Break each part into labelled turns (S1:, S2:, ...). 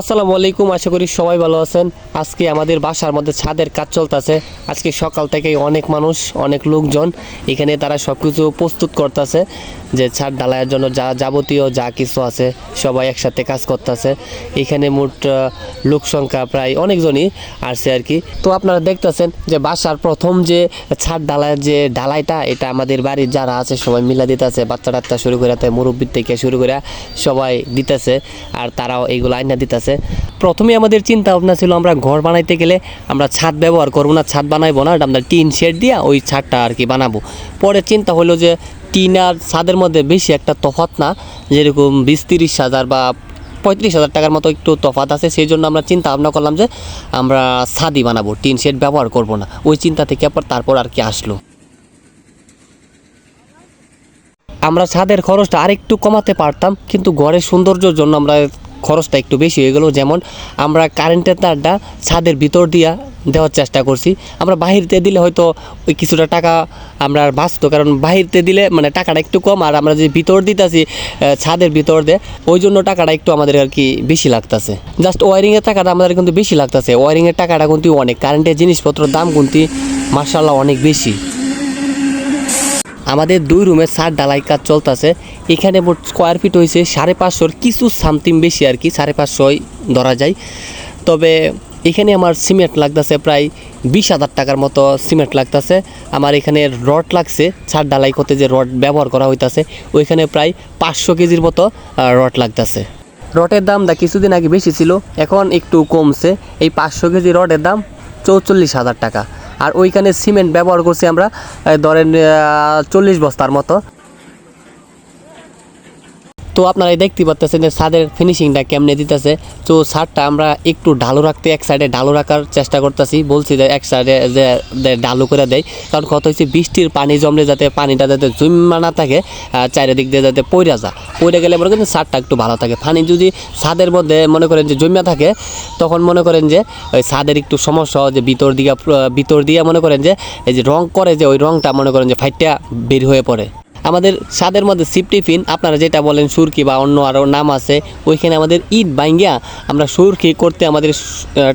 S1: আসসালামু আলাইকুম, আশা করি সবাই ভালো আছেন। আজকে আমাদের বাসার মধ্যে ছাদের কাজ চলতেছে। আজকে সকাল থেকেই অনেক মানুষ, অনেক লোকজন এখানে তারা সব কিছু প্রস্তুত করতেছে, যে ছাদ ঢালাইয়ের জন্য যা যাবতীয় যা কিছু আছে সবাই একসাথে কাজ করতেছে। এখানে মোট লোক সংখ্যা প্রায় অনেকজনই আসছে আর কি। তো আপনারা দেখতেছেন যে বাসার প্রথম যে ছাদ ঢালাইয়ের যে ঢালাইটা, এটা আমাদের বাড়ির যারা আছে সবাই মিলা দিতেছে। বাচ্চা টাচ্চা শুরু করে তাই থেকে শুরু করে সবাই দিতেছে, আর তারাও এইগুলো আইনা দিতেছে। প্রথমে আমাদের চিন্তা ভাবনা ছিল আমরা ঘর বানাইতে গেলে আমরা ছাদ ব্যবহার করব না, ছাদ বানাইবো না আমরা টিন শেড দিয়া ওই ছাদটা আর কি বানাবো। পরে চিন্তা হলো যে টিন আর ছাদের মধ্যে বেশি একটা তফাৎ না, যেরকম বিশ তিরিশ হাজার বা পঁয়ত্রিশ হাজার টাকার মতো একটু তফাৎ আছে, সেই জন্য আমরা চিন্তা ভাবনা করলাম যে আমরা ছাদই বানাবো, টিন শেড ব্যবহার করব না। ওই চিন্তা থেকে আবার তারপর আর কি আসলো। আমরা ছাদের খরচটা আরেকটু কমাতে পারতাম, কিন্তু ঘরের সৌন্দর্যের জন্য আমরা খরচটা একটু বেশি হয়ে গেলো। যেমন আমরা কারেন্টের তারটা ছাদের ভিতর দিয়া দেওয়ার চেষ্টা করছি। আমরা বাহিরতে দিলে হয়তো ওই কিছুটা টাকা আমরা আর বাঁচতো। কারণ বাহিরতে দিলে মানে টাকাটা একটু কম। আর আমরা যে ভিতর দিতেছি ছাদের ভিতর দিয়ে, ওই জন্য টাকাটা একটু আমাদের আর কি বেশি লাগতেছে। জাস্ট ওয়ারিংয়ের টাকাটা আমাদের কিন্তু বেশি লাগতেছে। ওয়ারিংয়ের টাকাটা কিন্তু অনেক। কারেন্টের জিনিসপত্রের দাম কিন্তু মার্শাল্লাহ অনেক বেশি। আমাদের দুই রুমের সার ডালাই কাজ চলতেছে। এখানে মোট স্কোয়ার ফিট হয়েছে সাড়ে পাঁচশোর কিছু সামথিং বেশি আর কি, সাড়ে পাঁচশোই ধরা যায়। তবে এখানে আমার সিমেন্ট লাগতেছে প্রায় বিশ হাজার টাকার মতো সিমেন্ট লাগতেছে। আমার এখানে রড লাগছে, ছাদ ডালাই করতে যে রড ব্যবহার করা হইতাছে, ওইখানে প্রায় পাঁচশো কেজির মতো রড লাগতেছে। রডের দামটা কিছুদিন আগে বেশি ছিল, এখন একটু কমছে। এই পাঁচশো কেজি রডের দাম চৌচল্লিশ হাজার টাকা। আর ওইখানে সিমেন্ট ব্যবহার করছি আমরা ধরেন চল্লিশ বস্তার মতো। তো আপনারা দেখতে পাচ্ছেন যে ছাদের ফিনিশিংটা কেমনে দিতেছে। তো ছাদটা আমরা একটু ঢালু রাখতে এক সাইডে ঢালু রাখার চেষ্টা করতেছি। বলছি যে এক সাইডে যে ঢালু করে দেয় কারণ কত হচ্ছে বৃষ্টির পানি জমলে যাতে পানিটা যাতে জমা না থাকে চারিদিক দিয়ে যাতে পইরা যা পইরে গেলে মনে করেন ছাদটা একটু ভালো থাকে। পানি যদি ছাদের মধ্যে মনে করেন যে জমা থাকে, তখন মনে করেন যে ওই ছাদের একটু সমস্যা যে ভিতর দিকে ভিতর দিয়ে মনে করেন যে এই যে রং করে যে ওই রংটা মনে করেন যে ফাইটটা বের হয়ে পড়ে। আমাদের সাদের মধ্যে সিপটিফিন আপনারা যেটা বলেন সুরকি বা অন্য আরও নাম আছে, ওইখানে আমাদের ঈদ বাইঙ্গিয়া আমরা সুরকি করতে আমাদের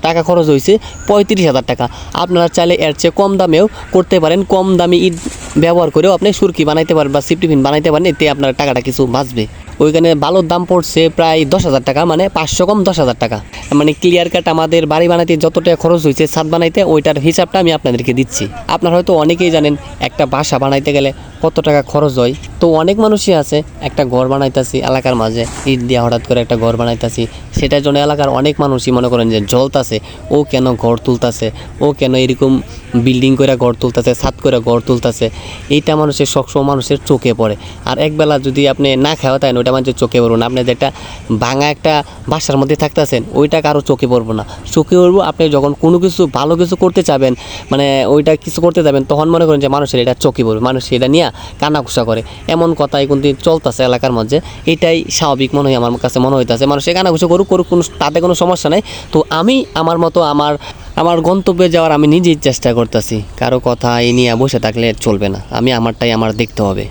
S1: টাকা খরচ হয়েছে পঁয়ত্রিশ হাজার টাকা। আপনারা চাইলে এর চেয়ে কম দামেও করতে পারেন, কম দামি ঈদ ব্যবহার করেও আপনি সুরকি বানাইতে পারেন বা সিপটিফিন বানাইতে পারেন, এতে আপনার টাকাটা কিছু বাঁচবে। ওইখানে বালুর দাম পড়ছে প্রায় দশ হাজার টাকা মানে পাঁচশো কম দশ হাজার টাকা। মানে ক্লিয়ার কাট আমাদের বাড়ি বানাইতে যত টাকা খরচ হয়েছে ছাদ বানাইতে, ওইটার হিসাবটা আমি আপনাদেরকে দিচ্ছি। আপনার হয়তো অনেকেই জানেন, একটা বাসা বানাইতে গেলে কত টাকা খরচ হয়। তো অনেক মানুষই আছে, একটা ঘর বানাইতেছি এলাকার মাঝে, ইট দিয়ে হঠাৎ করে একটা ঘর বানাইতেছি। সেটার জন্য এলাকার অনেক মানুষই মনে করেন যে জ্বলতাছে, ও কেন ঘর তুলতাছে, ও কেন এরকম বিল্ডিং করে ঘর তুলতেছে, ছাদ করে ঘর তুলতেছে, এইটা মানুষের সবসময় মানুষের চোখে পড়ে। আর একবেলা যদি আপনি না খাওয়া তাই ওইটা মানুষের চোখে পড়ব না। আপনি যেটা ভাঙা একটা বাসার মধ্যে থাকতেছেন, ওইটা কারও চোখে পড়ব না। চোখে পড়ব, আপনি যখন কোনো কিছু, ভালো কিছু করতে চাবেন মানে ওইটা কিছু করতে যাবেন, তখন মনে করেন যে মানুষের এটা চোখে পড়বে। মানুষ এটা নিয়ে কানাঘুষা করে। এমন কথাই কিন্তু চলতেছে এলাকার মধ্যে। এটাই স্বাভাবিক মনে হয় আমার কাছে মনে হইতেছে। মানুষের কানাঘুষা করুক করুক, কোনো তাতে কোনো সমস্যা নেই। তো আমি, আমার মতো আমার আমার গন্তব্যে যাওয়ার আমি নিজেই চেষ্টা করতেছি। কারও কথা এই নিয়ে বসে থাকলে চলবে না। আমি আমারটাই আমার দেখতে হবে।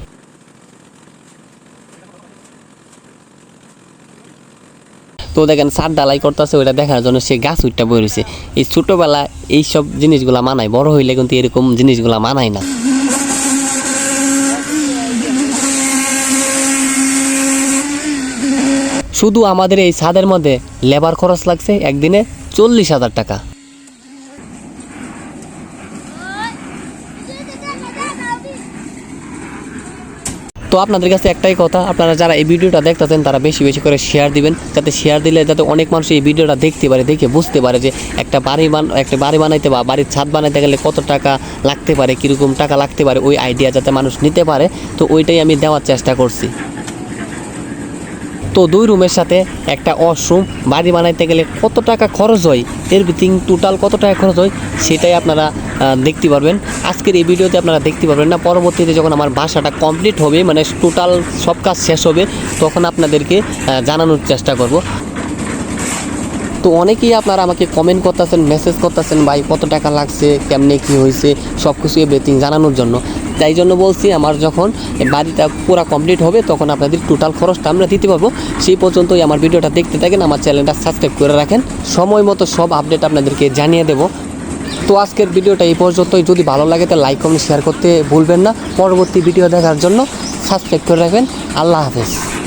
S1: তো দেখেন সার ডালাই করতেছে, ওইটা দেখার জন্য সে গাছ উঠটা বই রয়েছে। এই ছোটোবেলা এইসব জিনিসগুলা মানায়, বড় হইলে কিন্তু এরকম জিনিসগুলা মানায় না। শুধু আমাদের এই ছাদের মধ্যে লেবার খরচ লাগছে একদিনে চল্লিশ হাজার টাকা। তো আপনাদের কাছে একটাই কথা, আপনারা যারা এই ভিডিওটা দেখতেছেন, তারা বেশি বেশি করে শেয়ার দিবেন। যাতে শেয়ার দিলে যাতে অনেক মানুষ এই ভিডিওটা দেখতে পারে, দেখে বুঝতে পারে যে একটা বাড়ি বান, একটা বাড়ি বানাইতে বা বাড়ির ছাদ বানাইতে গেলে কত টাকা লাগতে পারে, কীরকম টাকা লাগতে পারে, ওই আইডিয়া যাতে মানুষ নিতে পারে। তো ওইটাই আমি দেওয়ার চেষ্টা করছি। তো দুই রুমের সাথে একটা ওয়াশরুম, বাড়ি বানাইতে গেলে কত টাকা খরচ হয়? এর ভিত্তিং টোটাল কত টাকা খরচ হয়? সেটাই আপনারা দেখতে পারবেন। আজকের এই ভিডিওতে আপনারা দেখতে পারবেন না, পরবর্তীতে যখন আমার বাসাটা কমপ্লিট হবে মানে টোটাল সব কাজ শেষ হবে, তখন আপনাদেরকে জানানোর চেষ্টা করব। তো অনেকেই আপনারা আমাকে কমেন্ট করতেছেন মেসেজ করতেছেন, ভাই কত টাকা লাগছে, কেমনে কি হয়েছে সব কিছু এভরিথিং জানানোর জন্য। তাই জন্য বলছি আমার যখন বাড়িটা পুরো কমপ্লিট হবে, তখন আপনাদের টোটাল খরচটা আমরা দিতে পারব। সেই পর্যন্তই আমার ভিডিওটা দেখতে থাকেন, আমার চ্যানেলটা সাবস্ক্রাইব করে রাখেন। সময় মতো সব আপডেট আপনাদেরকে জানিয়ে দেবো। তো আজকের ভিডিওটা এই পর্যন্তই। যদি ভালো লাগে তো লাইক কমেন্ট শেয়ার করতে ভুলবেন না। পরবর্তী ভিডিও দেখার জন্য সাবস্ক্রাইব করে রাখবেন। আল্লাহ হাফেজ।